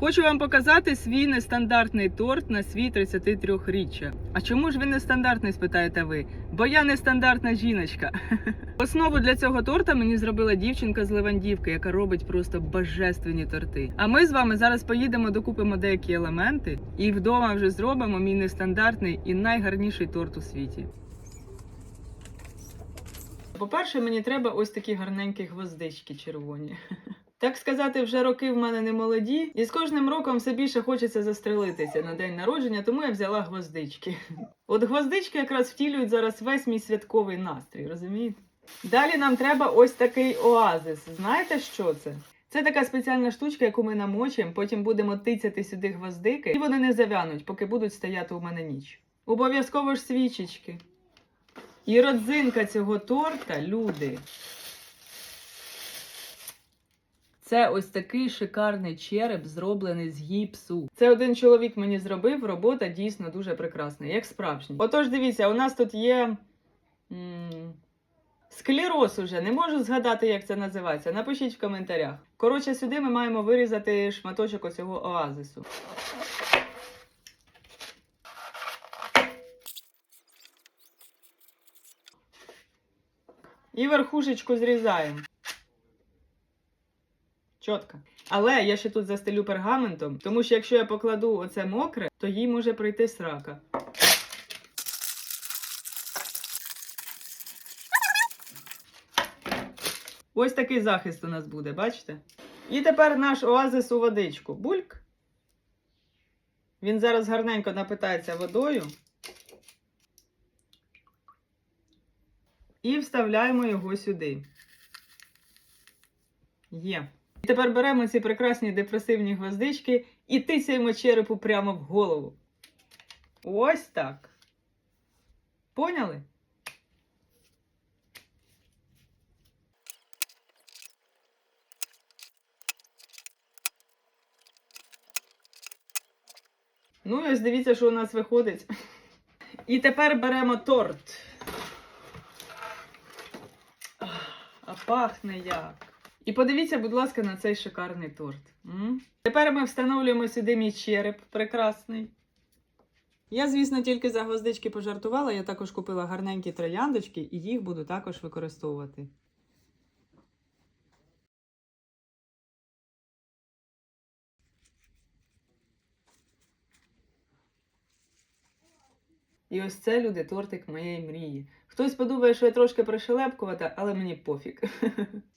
Хочу вам показати свій нестандартний торт на свій 33-річчя. А чому ж він нестандартний, спитаєте ви? Бо я нестандартна жіночка. Основу для цього торта мені зробила дівчинка з Левандівки, яка робить просто божественні торти. А ми з вами зараз поїдемо, докупимо деякі елементи і вдома вже зробимо мій нестандартний і найгарніший торт у світі. По-перше, мені треба ось такі гарненькі гвоздички червоні. Так сказати, вже роки в мене не молоді, і з кожним роком все більше хочеться застрелитися на день народження, тому я взяла гвоздички. От гвоздички якраз втілюють зараз весь мій святковий настрій, розумієте? Далі нам треба ось такий оазис. Знаєте, що це? Це така спеціальна штучка, яку ми намочимо, потім будемо тицяти сюди гвоздики, і вони не завянуть, поки будуть стояти у мене ніч. Обов'язково ж свічечки. І родзинка цього торта, люди. Це ось такий шикарний череп, зроблений з гіпсу. Це один чоловік мені зробив. Робота дійсно дуже прекрасна, як справжній. Отож, дивіться, у нас тут є склероз уже. Не можу згадати, як це називається. Напишіть в коментарях. Коротше, сюди ми маємо вирізати шматочок оцього оазису. І верхушечку зрізаємо. Чітко. Але я ще тут застелю пергаментом, тому що якщо я покладу оце мокре, то їй може прийти срака. Ось такий захист у нас буде, бачите? І тепер наш оазис у водичку. Бульк. Він зараз гарненько напитається водою. І вставляємо його сюди. Є. Тепер беремо ці прекрасні депресивні гвоздички і тисяємо черепу прямо в голову. Ось так. Поняли? Ну і ось дивіться, що у нас виходить. І тепер беремо торт. А пахне як. І подивіться, будь ласка, на цей шикарний торт. М? Тепер ми встановлюємо сюди мій череп прекрасний. Я, звісно, тільки за гвоздички пожартувала. Я також купила гарненькі трояндочки і їх буду також використовувати. І ось це люди тортик моєї мрії. Хтось подумає, що я трошки пришелепкувата, але мені пофіг.